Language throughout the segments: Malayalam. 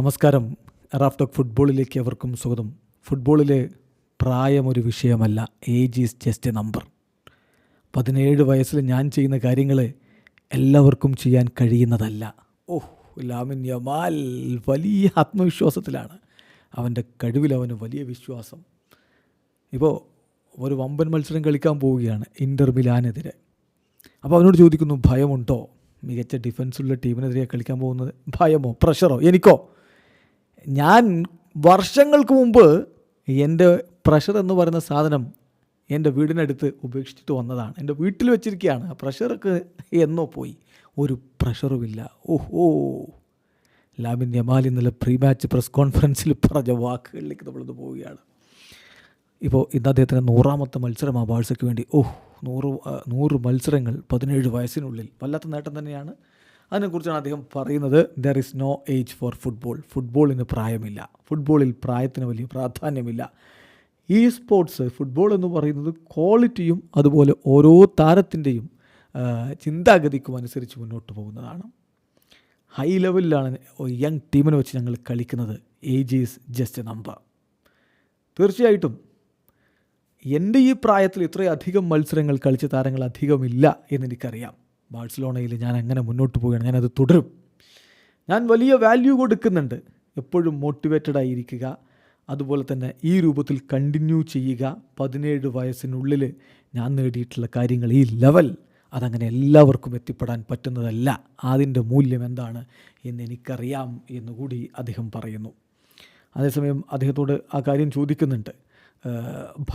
നമസ്കാരം. റാഫ്റ്റോക്ക് ഫുട്ബോളിലേക്ക് അവർക്കും സ്വാഗതം. ഫുട്ബോളിലെ പ്രായം ഒരു വിഷയമല്ല. Age is just a number. പതിനേഴ് വയസ്സിൽ ഞാൻ ചെയ്യുന്ന കാര്യങ്ങൾ എല്ലാവർക്കും ചെയ്യാൻ കഴിയുന്നതല്ല. ഓഹ് ലാമിൻ യമാൽ വലിയ ആത്മവിശ്വാസത്തിലാണ്. അവന്റെ കഴിവിൽ അവന് വലിയ വിശ്വാസം. ഇപ്പോൾ ഒരു വമ്പൻ മത്സരം കളിക്കാൻ പോവുകയാണ് ഇന്റർ മിലാനെതിരെ. അപ്പോൾ അവനോട് ചോദിക്കുന്നു ഭയമുണ്ടോ? മികച്ച ഡിഫൻസുള്ള ടീമിനെതിരെ കളിക്കാൻ പോകുന്നത്? ഭയമോ? പ്രഷറോ എനിക്കോ? ഞാൻ വർഷങ്ങൾക്ക് മുമ്പ് എന്റെ പ്രഷർ എന്ന് പറയുന്ന സാധനം എന്റെ വീടിനടുത്ത് ഉപേക്ഷിച്ചിട്ട് വന്നതാണ്. എന്റെ വീട്ടിൽ വെച്ചിരിക്കുകയാണ്. ആ പ്രഷറൊക്കെ എന്നോ പോയി. ഒരു പ്രഷറുമില്ല ഓഹോ. ലാമിൻ യമാൽ ഇന്നലെ പ്രീ മാച്ച് പ്രസ് കോൺഫറൻസിൽ പറഞ്ഞ വാക്കുകളിലേക്ക് നമ്മളിത് പോവുകയാണ്. ഇപ്പോൾ ഇന്ന് അദ്ദേഹത്തിന് നൂറാമത്തെ മത്സരം ആ ബാഴ്സയ്ക്ക് വേണ്ടി. ഓഹ് നൂറ് നൂറ് മത്സരങ്ങൾ പതിനേഴ് വയസ്സിനുള്ളിൽ. വല്ലാത്ത നേട്ടം തന്നെയാണ്. അതിനെക്കുറിച്ചാണ് അദ്ദേഹം പറയുന്നത്. There is no age for football ഫുട്ബോളിന് പ്രായമില്ല. ഫുട്ബോളിൽ പ്രായത്തിന് വലിയ പ്രാധാന്യമില്ല. ഈ സ്പോർട്സ് ഫുട്ബോൾ എന്ന് പറയുന്നത് ക്വാളിറ്റിയും അതുപോലെ ഓരോ താരത്തിന്റെയും ചിന്താഗതിക്കും അനുസരിച്ച് മുന്നോട്ട് പോകുന്നതാണ്. ഹൈ ലെവലിലാണ് യങ് ടീമിനെ വെച്ച് ഞങ്ങൾ കളിക്കുന്നത്. ഏജ് ഈസ് ജസ്റ്റ് നമ്പർ തീർച്ചയായിട്ടും എന്റെ ഈ പ്രായത്തിൽ ഇത്രയധികം മത്സരങ്ങൾ കളിച്ച താരങ്ങൾ അധികമില്ല എന്നെനിക്കറിയാം. ബാഴ്സലോണയിൽ ഞാൻ അങ്ങനെ മുന്നോട്ട് പോവുകയാണ്. ഞാനത് തുടരും. ഞാൻ വലിയ വാല്യൂ കൊടുക്കുന്നുണ്ട്. എപ്പോഴും മോട്ടിവേറ്റഡ് ആയിരിക്കുക. അതുപോലെ തന്നെ ഈ രൂപത്തിൽ കണ്ടിന്യൂ ചെയ്യുക. പതിനേഴ് വയസ്സിനുള്ളിൽ ഞാൻ നേടിയിട്ടുള്ള കാര്യങ്ങൾ ഈ ലെവൽ അതങ്ങനെ എല്ലാവർക്കും എത്തിപ്പെടാൻ പറ്റുന്നതല്ല. അതിന്റെ മൂല്യം എന്താണ് എന്ന് എനിക്കറിയാം എന്നുകൂടി അദ്ദേഹം പറയുന്നു. അതേസമയം അദ്ദേഹത്തോട് ആ കാര്യം ചോദിക്കുന്നുണ്ട്.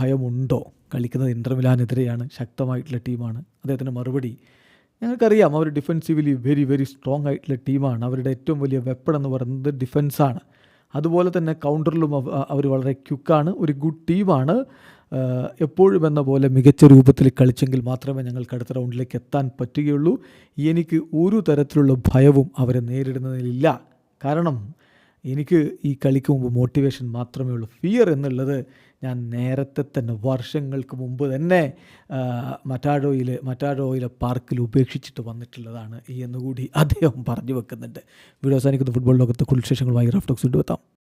ഭയമുണ്ടോ? കളിക്കുന്നത് ഇന്റർ മിലാനെതിരെയാണ്. ശക്തമായിട്ടുള്ള ടീമാണ്. അദ്ദേഹത്തിന്റെ മറുപടി ഞങ്ങൾക്കറിയാം അവർ ഡിഫെൻസീവലി വെരി വെരി സ്ട്രോങ് ആയിട്ടുള്ള ടീമാണ്. അവരുടെ ഏറ്റവും വലിയ വെപ്പൺ എന്ന് പറയുന്നത് ഡിഫെൻസാണ് അതുപോലെ തന്നെ കൗണ്ടറിലും അവർ വളരെ ക്യുക്കാണ് ഒരു ഗുഡ് ടീമാണ് എപ്പോഴും എന്ന പോലെ മികച്ച രൂപത്തിൽ കളിച്ചെങ്കിൽ മാത്രമേ ഞങ്ങൾക്ക് അടുത്ത റൗണ്ടിലേക്ക് എത്താൻ പറ്റുകയുള്ളൂ. എനിക്ക് ഒരു തരത്തിലുള്ള ഭയവും അവരെ നേരിടുന്നതിലില്ല. കാരണം എനിക്ക് ഈ കളിക്ക് മുമ്പ് മോട്ടിവേഷൻ മാത്രമേ ഉള്ളൂ. ഫിയർ എന്നുള്ളത് ഞാൻ നേരത്തെ തന്നെ വർഷങ്ങൾക്ക് മുമ്പ് തന്നെ മറ്റാഡോയിൽ മറ്റാഡോയിലെ പാർക്കിൽ ഉപേക്ഷിച്ചിട്ട് വന്നിട്ടുള്ളതാണ് എന്നുകൂടി അദ്ദേഹം പറഞ്ഞു വെക്കുന്നുണ്ട്. വീഡിയോ അവസാനിക്കുന്ന. ഫുട്ബോൾ ലോകത്തെ കുൾ വിശേഷങ്ങളുമായി റഫ്റ്റോക്സ് കൊണ്ടുവെത്താം